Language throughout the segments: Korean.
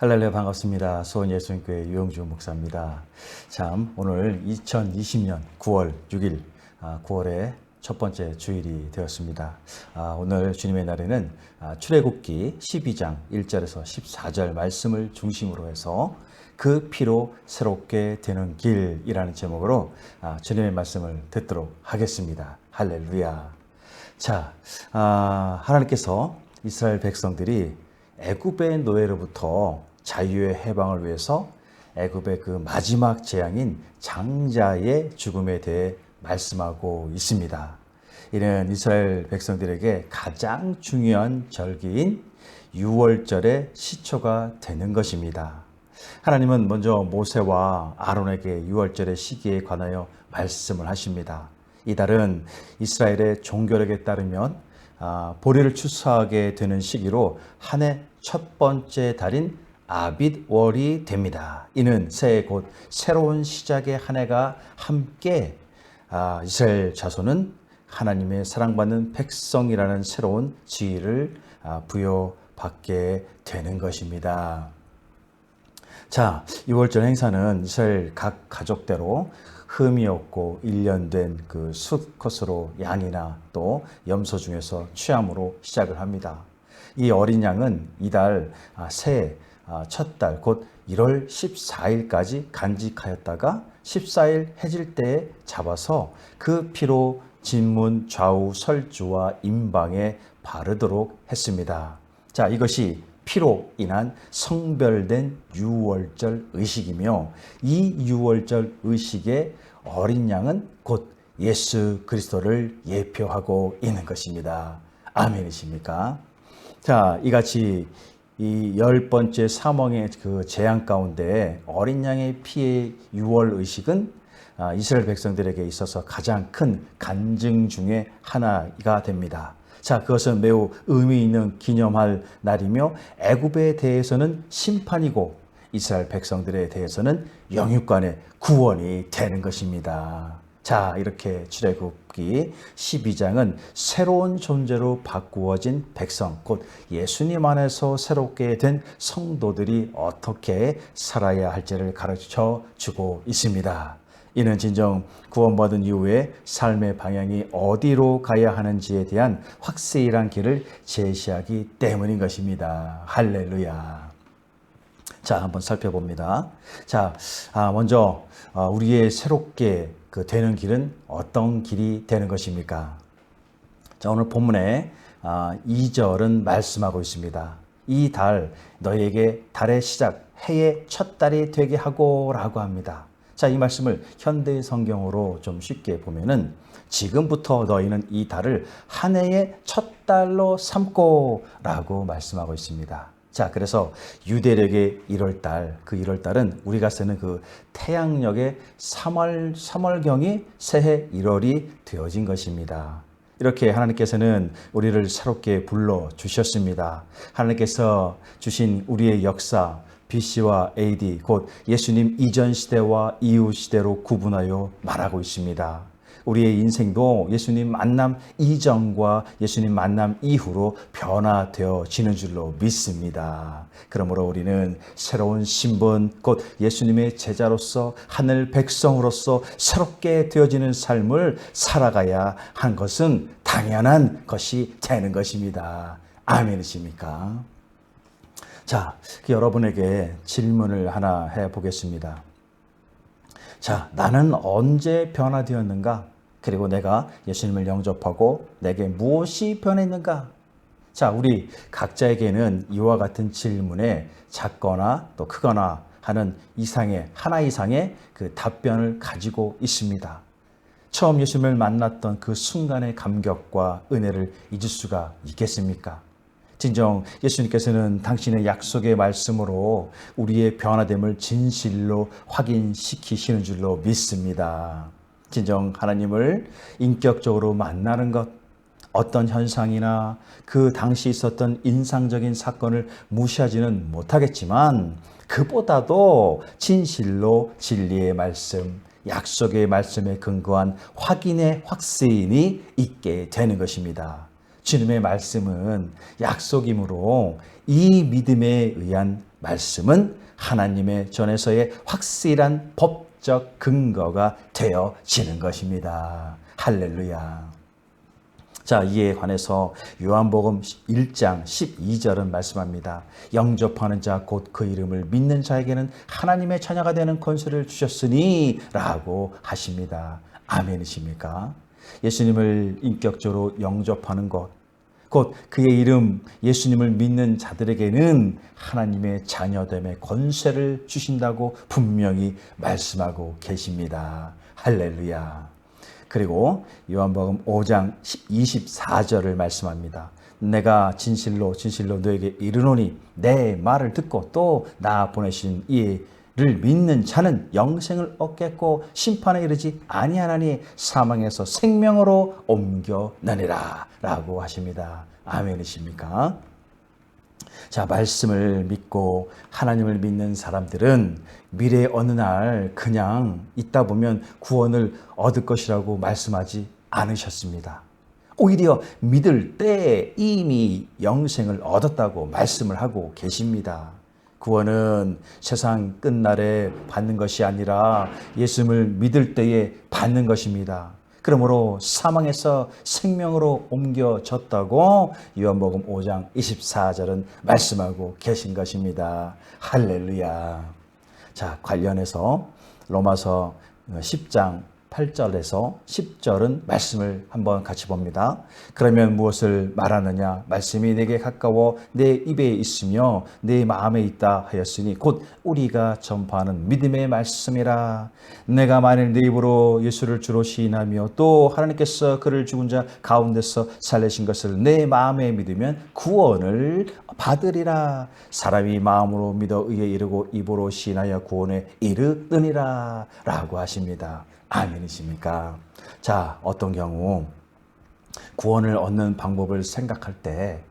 할렐루야 반갑습니다. 수원 예수님교회 유영주 목사입니다. 참 오늘 2020년 9월 6일 9월의 첫 번째 주일이 되었습니다. 아, 오늘 주님의 날에는 아, 출애굽기 12장 1절에서 14절 말씀을 중심으로 해서 그 피로 새롭게 되는 길이라는 제목으로 아, 주님의 말씀을 듣도록 하겠습니다. 할렐루야. 자, 하나님께서 이스라엘 백성들이 애굽의 노예로부터 자유의 해방을 위해서 애굽의 그 마지막 재앙인 장자의 죽음에 대해 말씀하고 있습니다. 이는 이스라엘 백성들에게 가장 중요한 절기인 6월절의 시초가 되는 것입니다. 하나님은 먼저 모세와 아론에게 6월절의 시기에 관하여 말씀을 하십니다. 이 달은 이스라엘의 종교력에 따르면 아, 보리를 추수하게 되는 시기로 한 해 첫 번째 달인 아빗월이 됩니다. 이는 새해 곧 새로운 시작의 한 해가 함께 아, 이스라엘 자손은 하나님의 사랑받는 백성이라는 새로운 지위를 아, 부여받게 되는 것입니다. 자, 6월절 행사는 이스라엘 각 가족대로 흠이 없고 1년 된 그 수컷으로 양이나 또 염소 중에서 취함으로 시작을 합니다. 이 어린 양은 이달 아, 아, 첫 달 곧 1월 14일까지 간직하였다가 14일 해질 때에 잡아서 그 피로 진문 좌우 설주와 임방에 바르도록 했습니다. 자, 이것이 피로 인한 성별된 유월절 의식이며 이 유월절 의식의 어린 양은 곧 예수 그리스도를 예표하고 있는 것입니다. 아멘이십니까? 자, 이같이 이 열 번째 사망의 그 재앙 가운데 어린 양의 피의 유월 의식은 아, 이스라엘 백성들에게 있어서 가장 큰 간증 중의 하나가 됩니다. 자, 그것은 매우 의미 있는 기념할 날이며 애굽에 대해서는 심판이고 이스라엘 백성들에 대해서는 영육간의 구원이 되는 것입니다. 자, 이렇게 출애굽기 12장은 새로운 존재로 바꾸어진 백성, 곧 예수님 안에서 새롭게 된 성도들이 어떻게 살아야 할지를 가르쳐 주고 있습니다. 이는 진정 구원받은 이후에 삶의 방향이 어디로 가야 하는지에 대한 확실한 길을 제시하기 때문인 것입니다. 할렐루야. 자, 한번 살펴봅니다. 자, 아, 먼저 아, 우리의 새롭게 그 되는 길은 어떤 길이 되는 것입니까? 자, 오늘 본문에 2절은 아, 말씀하고 있습니다. 이 달 너에게 달의 시작 해의 첫 달이 되게 하고라고 합니다. 자, 이 말씀을 현대 성경으로 좀 쉽게 보면은 지금부터 너희는 이 달을 한 해의 첫 달로 삼고라고 말씀하고 있습니다. 자, 그래서 유대력의 1월 달, 그 1월 달은 우리가 쓰는 그 태양력의 3월, 3월경이 새해 1월이 되어진 것입니다. 이렇게 하나님께서는 우리를 새롭게 불러 주셨습니다. 하나님께서 주신 우리의 역사, BC와 AD, 곧 예수님 이전 시대와 이후 시대로 구분하여 말하고 있습니다. 우리의 인생도 예수님 만남 이전과 예수님 만남 이후로 변화되어지는 줄로 믿습니다. 그러므로 우리는 새로운 신분, 곧 예수님의 제자로서 하늘 백성으로서 새롭게 되어지는 삶을 살아가야 한 것은 당연한 것이 되는 것입니다. 아멘이십니까? 자, 그 여러분에게 질문을 하나 해 보겠습니다. 자, 나는 언제 변화되었는가? 그리고 내가 예수님을 영접하고 내게 무엇이 변했는가? 자, 우리 각자에게는 이와 같은 질문에 작거나 또 크거나 하는 이상의, 하나 이상의 그 답변을 가지고 있습니다. 처음 예수님을 만났던 그 순간의 감격과 은혜를 잊을 수가 있겠습니까? 진정 예수님께서는 당신의 약속의 말씀으로 우리의 변화됨을 진실로 확인시키시는 줄로 믿습니다. 진정 하나님을 인격적으로 만나는 것, 어떤 현상이나 그 당시 있었던 인상적인 사건을 무시하지는 못하겠지만 그보다도 진실로 진리의 말씀, 약속의 말씀에 근거한 확인의 확신이 있게 되는 것입니다. 주님의 말씀은 약속이므로 이 믿음에 의한 말씀은 하나님의 전에서의 확실한 법 적 근거가 되어지는 것입니다. 할렐루야. 자, 이에 관해서 요한복음 1장 12절은 말씀합니다. 영접하는 자 곧 그 이름을 믿는 자에게는 하나님의 자녀가 되는 권세를 주셨으니 라고 하십니다. 아멘이십니까? 예수님을 인격적으로 영접하는 것, 곧 그의 이름 예수님을 믿는 자들에게는 하나님의 자녀됨의 권세를 주신다고 분명히 말씀하고 계십니다. 할렐루야. 그리고 요한복음 5장 24절을 말씀합니다. 내가 진실로 진실로 너에게 이르노니 내 말을 듣고 또 나 보내신 이를 믿는 자는 영생을 얻겠고 심판에 이르지 아니하나니 사망에서 생명으로 옮겨내리라 라고 하십니다. 아멘이십니까? 자, 말씀을 믿고 하나님을 믿는 사람들은 미래 어느 날 그냥 있다 보면 구원을 얻을 것이라고 말씀하지 않으셨습니다. 오히려 믿을 때 이미 영생을 얻었다고 말씀을 하고 계십니다. 구원은 세상 끝날에 받는 것이 아니라 예수님을 믿을 때에 받는 것입니다. 그러므로 사망에서 생명으로 옮겨졌다고 요한복음 5장 24절은 말씀하고 계신 것입니다. 할렐루야. 자, 관련해서 로마서 10장 8절에서 10절은 말씀을 한번 같이 봅니다. 그러면 무엇을 말하느냐? 말씀이 내게 가까워 내 입에 있으며 내 마음에 있다 하였으니 곧 우리가 전파하는 믿음의 말씀이라. 내가 만일 내 입으로 예수를 주로 시인하며 또 하나님께서 그를 죽은 자 가운데서 살리신 것을 내 마음에 믿으면 구원을 받으리라. 사람이 마음으로 믿어 의에 이르고 입으로 시인하여 구원에 이르느니라. 라고 하십니다. 아멘이십니까? 자, 어떤 경우 구원을 얻는 방법을 생각할 때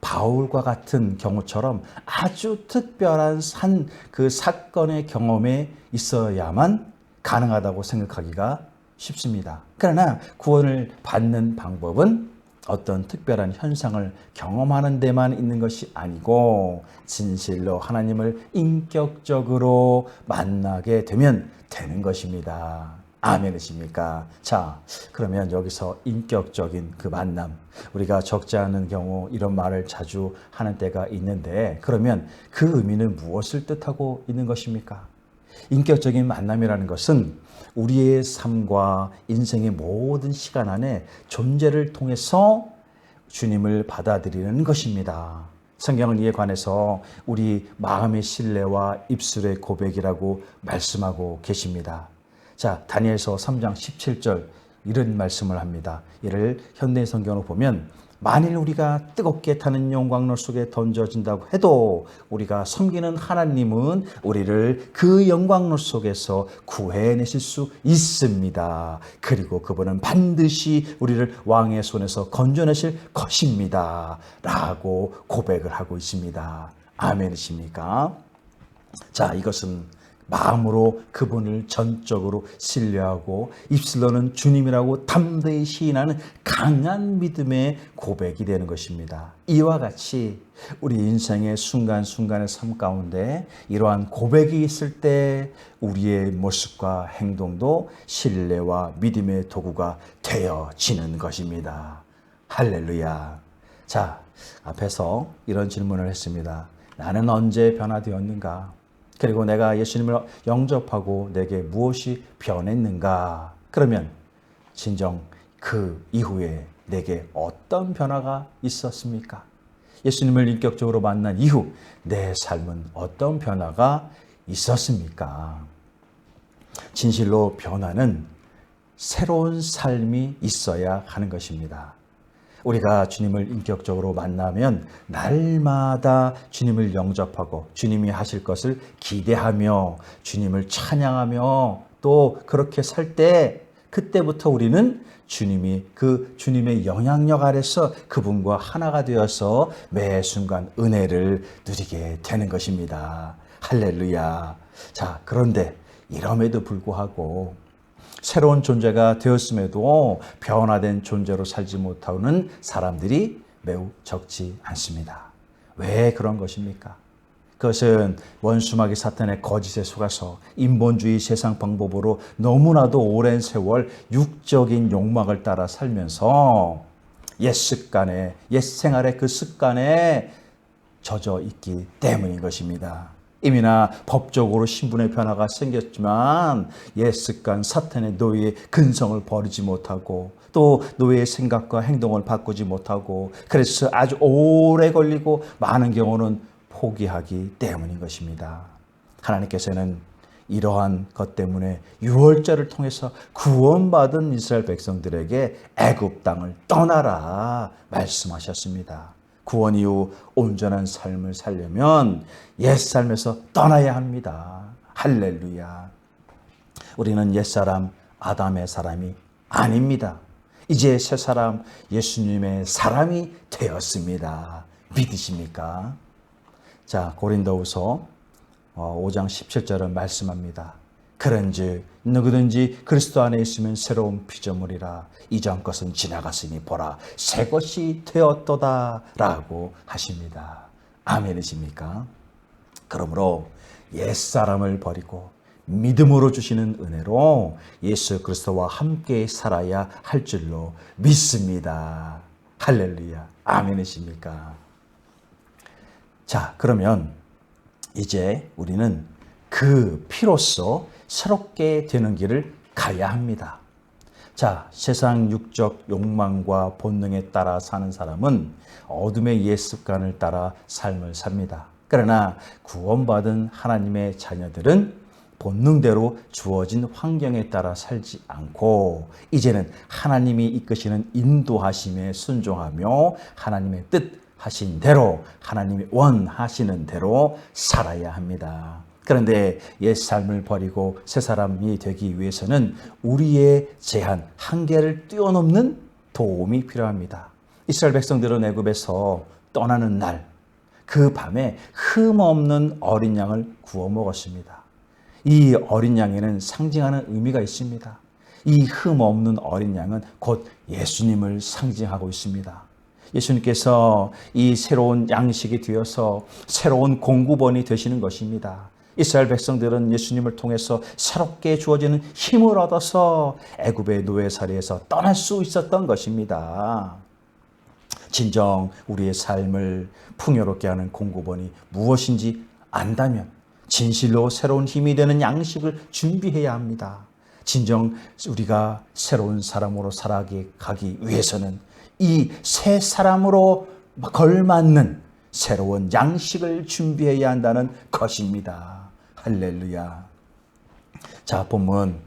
바울과 같은 경우처럼 아주 특별한 산 그 사건의 경험에 있어야만 가능하다고 생각하기가 쉽습니다. 그러나 구원을 받는 방법은 어떤 특별한 현상을 경험하는 데만 있는 것이 아니고 진실로 하나님을 인격적으로 만나게 되면 되는 것입니다. 아멘이십니까? 자, 그러면 여기서 인격적인 그 만남. 우리가 적지 않은 경우 이런 말을 자주 하는 때가 있는데, 그러면 그 의미는 무엇을 뜻하고 있는 것입니까? 인격적인 만남이라는 것은 우리의 삶과 인생의 모든 시간 안에 존재를 통해서 주님을 받아들이는 것입니다. 성경은 이에 관해서 우리 마음의 신뢰와 입술의 고백이라고 말씀하고 계십니다. 자, 다니엘서 3장 17절 이런 말씀을 합니다. 이를 현대 성경으로 보면 만일 우리가 뜨겁게 타는 영광로 속에 던져진다고 해도 우리가 섬기는 하나님은 우리를 그 영광로 속에서 구해내실 수 있습니다. 그리고 그분은 반드시 우리를 왕의 손에서 건져내실 것입니다. 라고 고백을 하고 있습니다. 아멘이십니까? 자, 이것은 마음으로 그분을 전적으로 신뢰하고 입술로는 주님이라고 담대히 시인하는 강한 믿음의 고백이 되는 것입니다. 이와 같이 우리 인생의 순간순간의 삶 가운데 이러한 고백이 있을 때 우리의 모습과 행동도 신뢰와 믿음의 도구가 되어지는 것입니다. 할렐루야. 자, 앞에서 이런 질문을 했습니다. 나는 언제 변화되었는가? 그리고 내가 예수님을 영접하고 내게 무엇이 변했는가? 그러면 진정 그 이후에 내게 어떤 변화가 있었습니까? 예수님을 인격적으로 만난 이후 내 삶은 어떤 변화가 있었습니까? 진실로 변화는 새로운 삶이 있어야 하는 것입니다. 우리가 주님을 인격적으로 만나면 날마다 주님을 영접하고 주님이 하실 것을 기대하며 주님을 찬양하며 또 그렇게 살 때 그때부터 우리는 주님이 그 주님의 영향력 아래서 그분과 하나가 되어서 매 순간 은혜를 누리게 되는 것입니다. 할렐루야. 자, 그런데 이럼에도 불구하고 새로운 존재가 되었음에도 변화된 존재로 살지 못하는 사람들이 매우 적지 않습니다. 왜 그런 것입니까? 그것은 원수마귀 사탄의 거짓에 속아서 인본주의 세상 방법으로 너무나도 오랜 세월 육적인 욕망을 따라 살면서 옛 습관에, 옛 생활의 그 습관에 젖어 있기 때문인 것입니다. 이미나 법적으로 신분의 변화가 생겼지만 옛 습관 사탄의 노예의 근성을 버리지 못하고 또 노예의 생각과 행동을 바꾸지 못하고 그래서 아주 오래 걸리고 많은 경우는 포기하기 때문인 것입니다. 하나님께서는 이러한 것 때문에 유월절을 통해서 구원받은 이스라엘 백성들에게 애굽 땅을 떠나라 말씀하셨습니다. 구원 이후 온전한 삶을 살려면 옛 삶에서 떠나야 합니다. 할렐루야. 우리는 옛사람 아담의 사람이 아닙니다. 이제 새 사람 예수님의 사람이 되었습니다. 믿으십니까? 자, 고린도후서 5장 17절은 말씀합니다. 그런즉 누구든지 그리스도 안에 있으면 새로운 피조물이라 이전 것은 지나갔으니 보라 새 것이 되었도다라고 하십니다. 아멘이십니까? 그러므로 옛 사람을 버리고 믿음으로 주시는 은혜로 예수 그리스도와 함께 살아야 할 줄로 믿습니다. 할렐루야. 아멘이십니까? 자, 그러면 이제 우리는 그 피로써 새롭게 되는 길을 가야 합니다. 자, 세상 육적 욕망과 본능에 따라 사는 사람은 어둠의 옛 습관을 따라 삶을 삽니다. 그러나 구원받은 하나님의 자녀들은 본능대로 주어진 환경에 따라 살지 않고 이제는 하나님이 이끄시는 인도하심에 순종하며 하나님의 뜻 하신 대로 하나님이 원하시는 대로 살아야 합니다. 그런데 옛 삶을 버리고 새 사람이 되기 위해서는 우리의 제한, 한계를 뛰어넘는 도움이 필요합니다. 이스라엘 백성들은 애굽에서 떠나는 날, 그 밤에 흠 없는 어린 양을 구워 먹었습니다. 이 어린 양에는 상징하는 의미가 있습니다. 이 흠 없는 어린 양은 곧 예수님을 상징하고 있습니다. 예수님께서 이 새로운 양식이 되어서 새로운 공구번이 되시는 것입니다. 이스라엘 백성들은 예수님을 통해서 새롭게 주어지는 힘을 얻어서 애굽의 노예살이에서 떠날 수 있었던 것입니다. 진정 우리의 삶을 풍요롭게 하는 공구번이 무엇인지 안다면 진실로 새로운 힘이 되는 양식을 준비해야 합니다. 진정 우리가 새로운 사람으로 살아가기 위해서는 이 새 사람으로 걸맞는 새로운 양식을 준비해야 한다는 것입니다. 할렐루야. 자, 본문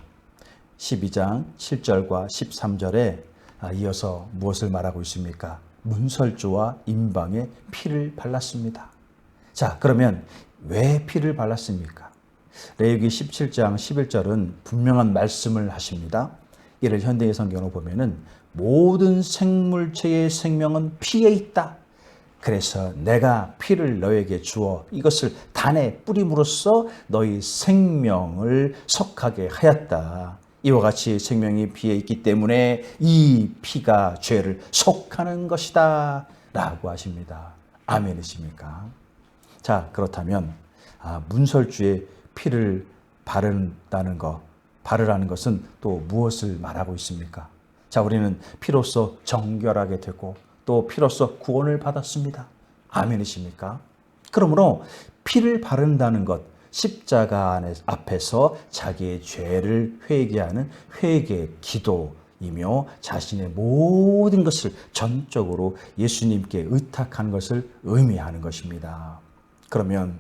12장 7절과 13절에 이어서 무엇을 말하고 있습니까? 문설주와 임방에 피를 발랐습니다. 자, 그러면 왜 피를 발랐습니까? 레위기 17장 11절은 분명한 말씀을 하십니다. 이를 현대의 성경으로 보면은 모든 생물체의 생명은 피에 있다. 그래서 내가 피를 너에게 주어 이것을 단에 뿌림으로써 너희 생명을 속하게 하였다. 이와 같이 생명이 피에 있기 때문에 이 피가 죄를 속하는 것이다. 라고 하십니다. 아멘이십니까? 자, 그렇다면, 아, 문설주에 피를 바른다는 것, 바르라는 것은 또 무엇을 말하고 있습니까? 자, 우리는 피로써 정결하게 되고 또 피로써 구원을 받았습니다. 아멘이십니까? 그러므로 피를 바른다는 것, 십자가 앞에서 자기의 죄를 회개하는 회개 기도이며 자신의 모든 것을 전적으로 예수님께 의탁한 것을 의미하는 것입니다. 그러면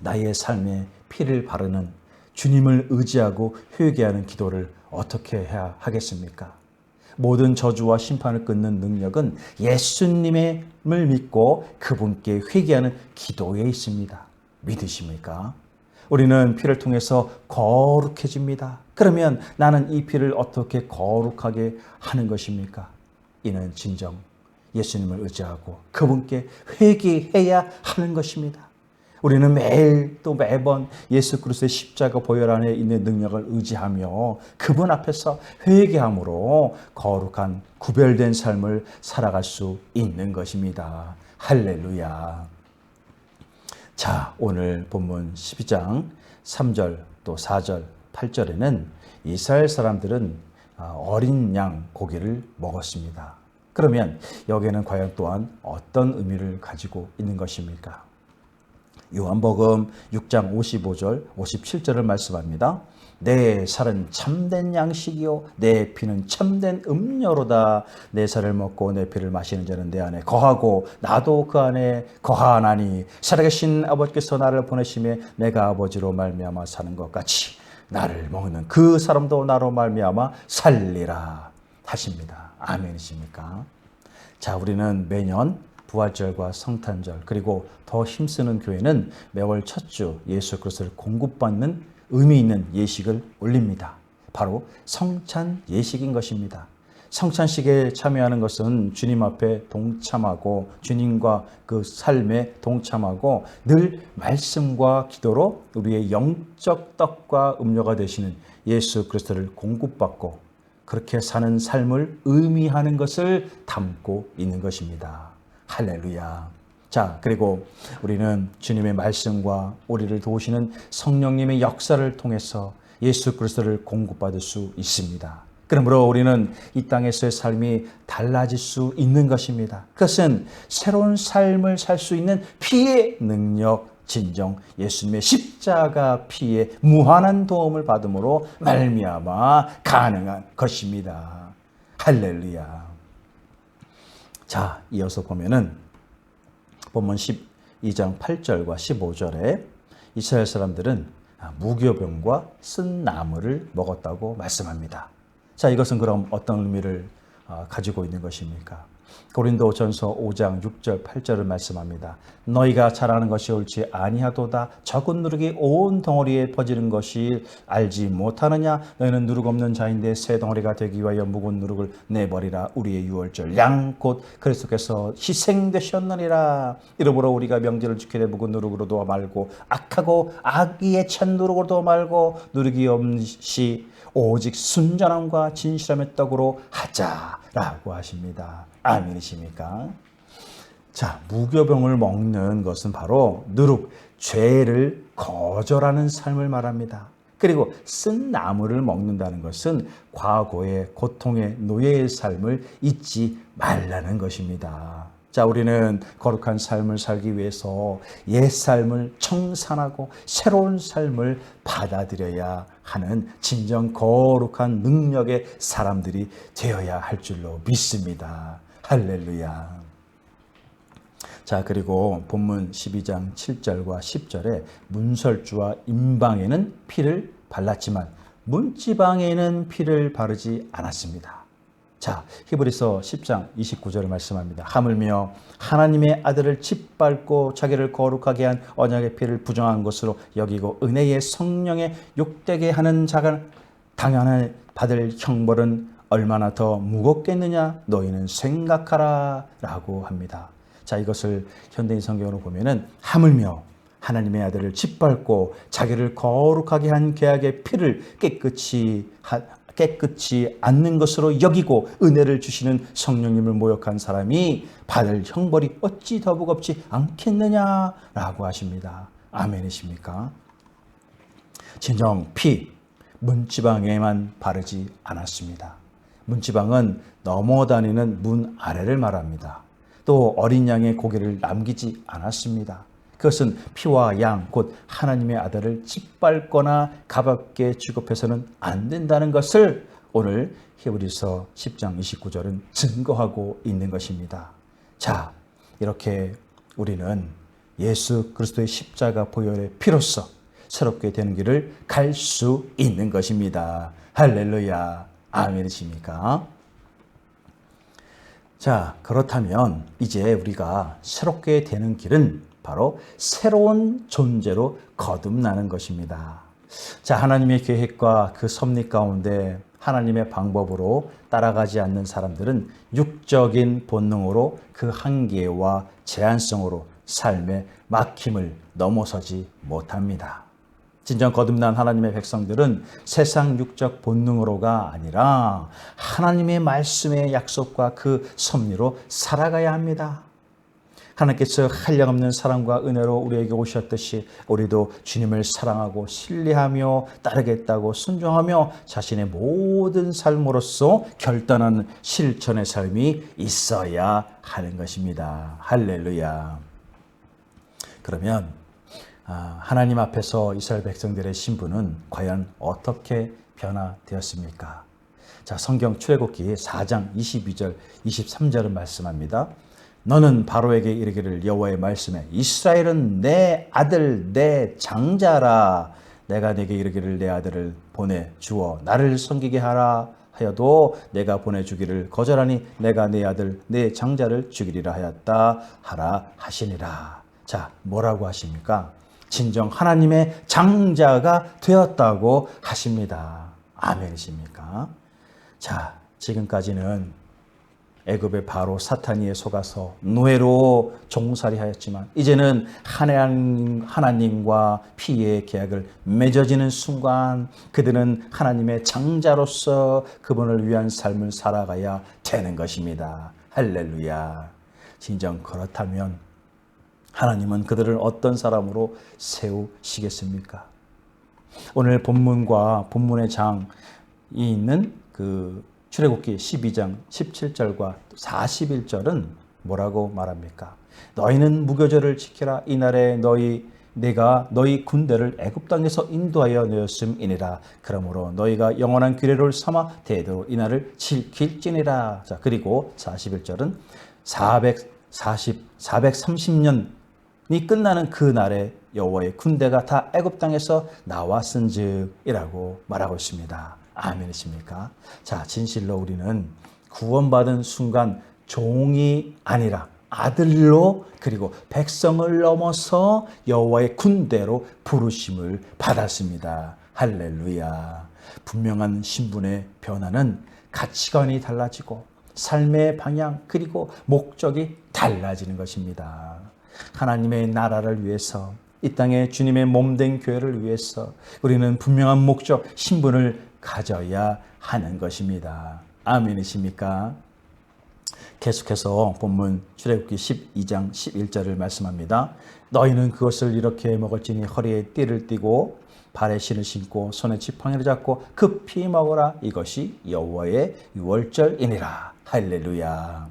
나의 삶에 피를 바르는 주님을 의지하고 회개하는 기도를 어떻게 해야 하겠습니까? 모든 저주와 심판을 끊는 능력은 예수님을 믿고 그분께 회개하는 기도에 있습니다. 믿으십니까? 우리는 피를 통해서 거룩해집니다. 그러면 나는 이 피를 어떻게 거룩하게 하는 것입니까? 이는 진정 예수님을 의지하고 그분께 회개해야 하는 것입니다. 우리는 매일 또 매번 예수 그리스도의 십자가 보혈 안에 있는 능력을 의지하며 그분 앞에서 회개함으로 거룩한 구별된 삶을 살아갈 수 있는 것입니다. 할렐루야. 자, 오늘 본문 12장 3절 또 4절, 8절에는 이스라엘 사람들은 아, 어린 양 고기를 먹었습니다. 그러면 여기에는 과연 또한 어떤 의미를 가지고 있는 것입니까? 요한복음 6장 55절, 57절을 말씀합니다. 내 살은 참된 양식이요 내 피는 참된 음료로다 내 살을 먹고 내 피를 마시는 자는 내 안에 거하고 나도 그 안에 거하나니 살아계신 아버지께서 나를 보내심에 내가 아버지로 말미암아 사는 것 같이 나를 먹는 그 사람도 나로 말미암아 살리라 하십니다. 아멘이십니까? 자, 우리는 매년 부활절과 성탄절 그리고 더 힘쓰는 교회는 매월 첫 주 예수 그리스도를 공급받는 의미 있는 예식을 올립니다. 바로 성찬 예식인 것입니다. 성찬식에 참여하는 것은 주님 앞에 동참하고 주님과 그 삶에 동참하고 늘 말씀과 기도로 우리의 영적 떡과 음료가 되시는 예수 그리스도를 공급받고 그렇게 사는 삶을 의미하는 것을 담고 있는 것입니다. 할렐루야. 자, 그리고 우리는 주님의 말씀과 우리를 도우시는 성령님의 역사를 통해서 예수 그리스도를 공급받을 수 있습니다. 그러므로 우리는 이 땅에서의 삶이 달라질 수 있는 것입니다. 그것은 새로운 삶을 살 수 있는 피의 능력, 진정 예수님의 십자가 피의 무한한 도움을 받음으로 말미암아 가능한 것입니다. 할렐루야. 자, 이어서 보면은 본문 12장 8절과 15절에 이스라엘 사람들은 무교병과 쓴 나무를 먹었다고 말씀합니다. 자, 이것은 그럼 어떤 의미를 어, 가지고 있는 것입니까? 고린도전서 5장 6절 8절을 말씀합니다. 너희가 잘하는 것이 옳지 아니하도다. 적은 누룩이 온 덩어리에 퍼지는 것이 알지 못하느냐? 너희는 누룩 없는 자인데 새 덩어리가 되기 위하여 묵은 누룩을 내버리라. 우리의 유월절 양 곧 그리스도께서 희생되셨느니라. 이러므로 우리가 명제를 지키되 묵은 누룩으로도 말고 악하고 악의에 찬 누룩으로도 말고 누룩이 없이 오직 순전함과 진실함의 떡으로 하자라고 하십니다. 아멘이십니까? 자, 무교병을 먹는 것은 바로 누룩, 죄를 거절하는 삶을 말합니다. 그리고 쓴 나무를 먹는다는 것은 과거의 고통의 노예의 삶을 잊지 말라는 것입니다. 자, 우리는 거룩한 삶을 살기 위해서 옛 삶을 청산하고 새로운 삶을 받아들여야 하는 진정 거룩한 능력의 사람들이 되어야 할 줄로 믿습니다. 할렐루야. 자, 그리고 본문 12장 7절과 10절에 문설주와 임방에는 피를 발랐지만 문지방에는 피를 바르지 않았습니다. 자, 히브리서 10장 29절을 말씀합니다. 하물며 하나님의 아들을 짓밟고 자기를 거룩하게 한 언약의 피를 부정한 것으로 여기고 은혜의 성령에 욕되게 하는 자가 당연히 받을 형벌은 얼마나 더 무겁겠느냐 너희는 생각하라 라고 합니다. 자 이것을 현대인 성경으로 보면은 하물며 하나님의 아들을 짓밟고 자기를 거룩하게 한 계약의 피를 깨끗이 깨끗이 않는 것으로 여기고 은혜를 주시는 성령님을 모욕한 사람이 받을 형벌이 어찌 더 무겁지 않겠느냐라고 하십니다. 아멘이십니까? 진정 피 문지방에만 바르지 않았습니다. 문지방은 넘어다니는 문 아래를 말합니다. 또 어린 양의 고개를 남기지 않았습니다. 그것은 피와 양, 곧 하나님의 아들을 짓밟거나 가볍게 취급해서는 안 된다는 것을 오늘 히브리서 10장 29절은 증거하고 있는 것입니다. 자, 이렇게 우리는 예수 그리스도의 십자가 보혈의 피로서 새롭게 되는 길을 갈 수 있는 것입니다. 할렐루야. 아멘이십니까? 자, 그렇다면 이제 우리가 새롭게 되는 길은 바로 새로운 존재로 거듭나는 것입니다. 자, 하나님의 계획과 그 섭리 가운데 하나님의 방법으로 따라가지 않는 사람들은 육적인 본능으로 그 한계와 제한성으로 삶의 막힘을 넘어서지 못합니다. 진정 거듭난 하나님의 백성들은 세상 육적 본능으로가 아니라 하나님의 말씀의 약속과 그 섭리로 살아가야 합니다. 하나님께서 한량없는 사랑과 은혜로 우리에게 오셨듯이 우리도 주님을 사랑하고 신뢰하며 따르겠다고 순종하며 자신의 모든 삶으로서 결단하는 실천의 삶이 있어야 하는 것입니다. 할렐루야. 그러면 아, 하나님 앞에서 이스라엘 백성들의 신분은 과연 어떻게 변화되었습니까? 자, 성경 출애굽기 4장 22절, 23절은 말씀합니다. 너는 바로에게 이르기를 여호와의 말씀에 이스라엘은 내 아들 내 장자라. 내가 내게 이르기를 내 아들을 보내 주어 나를 섬기게 하라 하여도 내가 보내주기를 거절하니 내가 내 아들 내 장자를 죽이리라 하였다 하라 하시니라. 자 뭐라고 하십니까? 진정 하나님의 장자가 되었다고 하십니다. 아멘이십니까? 자 지금까지는 애굽의 바로 사탄이에 속아서 노예로 종살이하였지만 이제는 하나님, 하나님 과 피의 계약을 맺어지는 순간 그들은 하나님의 장자로서 그분을 위한 삶을 살아가야 되는 것입니다. 할렐루야. 진정 그렇다면 하나님은 그들을 어떤 사람으로 세우시겠습니까? 오늘 본문과 본문의 장이 있는 그 출애굽기 12장 17절과 41절은 뭐라고 말합니까? 너희는 무교절을 지키라 이 날에 너희 내가 너희 군대를 애굽 땅에서 인도하여 내었음이니라. 그러므로 너희가 영원한 규례를 삼아 대대로 이 날을 지킬지니라. 자, 그리고 41절은 440 430년이 끝나는 그 날에 여호와의 군대가 다 애굽 땅에서 나왔은즉이라고 말하고 있습니다. 아멘이십니까? 자, 진실로 우리는 구원받은 순간 종이 아니라 아들로 그리고 백성을 넘어서 여호와의 군대로 부르심을 받았습니다. 할렐루야. 분명한 신분의 변화는 가치관이 달라지고 삶의 방향 그리고 목적이 달라지는 것입니다. 하나님의 나라를 위해서 이 땅에 주님의 몸된 교회를 위해서 우리는 분명한 목적, 신분을 가져야 하는 것입니다. 아멘이십니까? 계속해서 본문 출애굽기 12장 11절을 말씀합니다. 너희는 그것을 이렇게 먹을지니 허리에 띠를 띠고 발에 신을 신고 손에 지팡이를 잡고 급히 먹어라 이것이 여호와의 유월절이니라 할렐루야.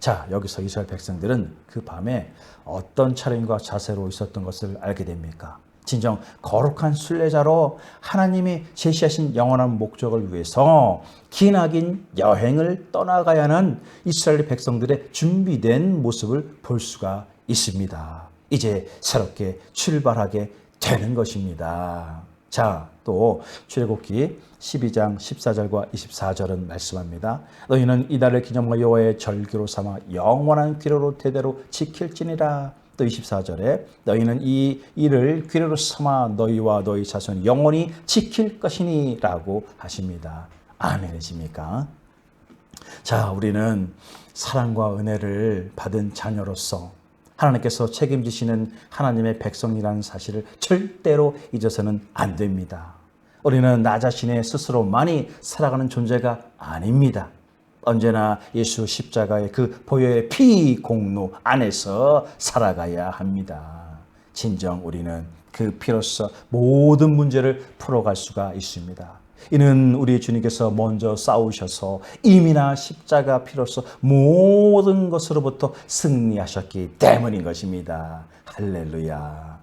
자 여기서 이스라엘 백성들은 그 밤에 어떤 차림과 자세로 있었던 것을 알게 됩니까? 진정 거룩한 순례자로 하나님이 제시하신 영원한 목적을 위해서 기나긴 여행을 떠나가야 하는 이스라엘 백성들의 준비된 모습을 볼 수가 있습니다. 이제 새롭게 출발하게 되는 것입니다. 자, 또 출애굽기 12장 14절과 24절은 말씀합니다. 너희는 이날을 기념하 여호와의 절기로 삼아 영원한 기로로 대대로 지킬지니라. 또 24절에 너희는 이 일을 귀례로 삼아 너희와 너희 자손 영원히 지킬 것이니라고 하십니다. 아멘이십니까? 자, 우리는 사랑과 은혜를 받은 자녀로서 하나님께서 책임지시는 하나님의 백성이라는 사실을 절대로 잊어서는 안 됩니다. 우리는 나 자신의 스스로만이 살아가는 존재가 아닙니다. 언제나 예수 십자가의 그 보혈의 피 공로 안에서 살아가야 합니다. 진정 우리는 그 피로서 모든 문제를 풀어갈 수가 있습니다. 이는 우리 주님께서 먼저 싸우셔서 이미나 십자가 피로서 모든 것으로부터 승리하셨기 때문인 것입니다. 할렐루야.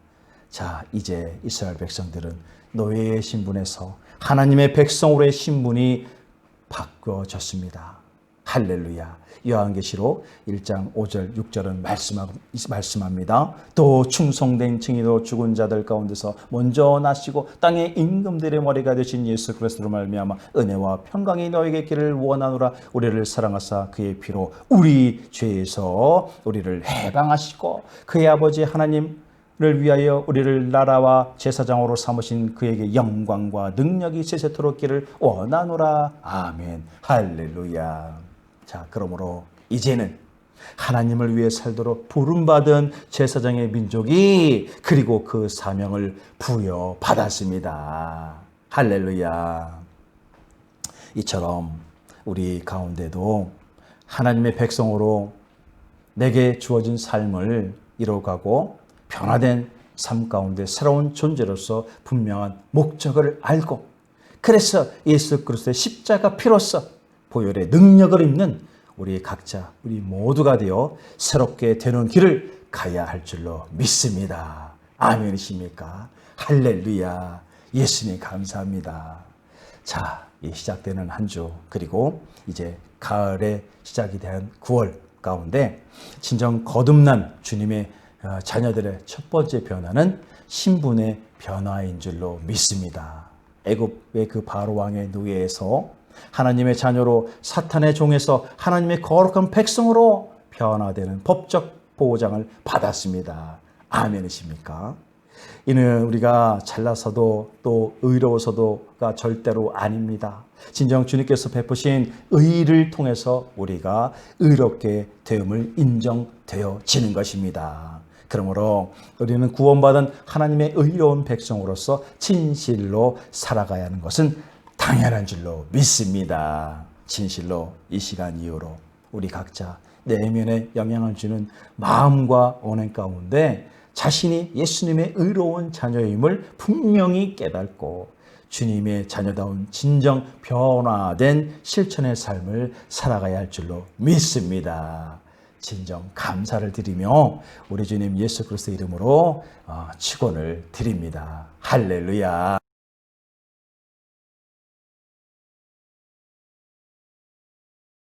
자, 이제 이스라엘 백성들은 노예의 신분에서 하나님의 백성으로의 신분이 바꿔졌습니다. 할렐루야. 요한계시록 1장 5절 6절은 말씀합니다. 또 충성된 증인으로 죽은 자들 가운데서 먼저 나시고 땅의 임금들의 머리가 되신 예수 그리스도로 말미암아 은혜와 평강이 너에게 있기를 원하노라 우리를 사랑하사 그의 피로 우리 죄에서 우리를 해방하시고 그의 아버지 하나님 를 위하여 우리를 나라와 제사장으로 삼으신 그에게 영광과 능력이 세세토록 기를 원하노라. 아멘. 할렐루야. 자, 그러므로 이제는 하나님을 위해 살도록 부름받은 제사장의 민족이 그리고 그 사명을 부여받았습니다. 할렐루야. 이처럼 우리 가운데도 하나님의 백성으로 내게 주어진 삶을 이뤄가고 변화된 삶 가운데 새로운 존재로서 분명한 목적을 알고 그래서 예수 그리스도의 십자가 피로써 보혈의 능력을 입는 우리 각자 우리 모두가 되어 새롭게 되는 길을 가야 할 줄로 믿습니다. 아멘이십니까? 할렐루야. 예수님 감사합니다. 자, 이 시작되는 한 주 그리고 이제 가을의 시작이 된 9월 가운데 진정 거듭난 주님의 어, 자녀들의 첫 번째 변화는 신분의 변화인 줄로 믿습니다. 애굽의 그 바로 왕의 노예에서 하나님의 자녀로 사탄의 종에서 하나님의 거룩한 백성으로 변화되는 법적 보호장을 받았습니다. 아멘이십니까? 이는 우리가 잘나서도 또 의로워서도가 절대로 아닙니다. 진정 주님께서 베푸신 의를 통해서 우리가 의롭게 되음을 인정되어지는 것입니다. 그러므로 우리는 구원받은 하나님의 의로운 백성으로서 진실로 살아가야 하는 것은 당연한 줄로 믿습니다. 진실로 이 시간 이후로 우리 각자 내면에 영향을 주는 마음과 언행 가운데 자신이 예수님의 의로운 자녀임을 분명히 깨닫고 주님의 자녀다운 진정 변화된 실천의 삶을 살아가야 할 줄로 믿습니다. 진정 감사를 드리며 우리 주님 예수 그리스도 이름으로 어, 축원을 드립니다. 할렐루야.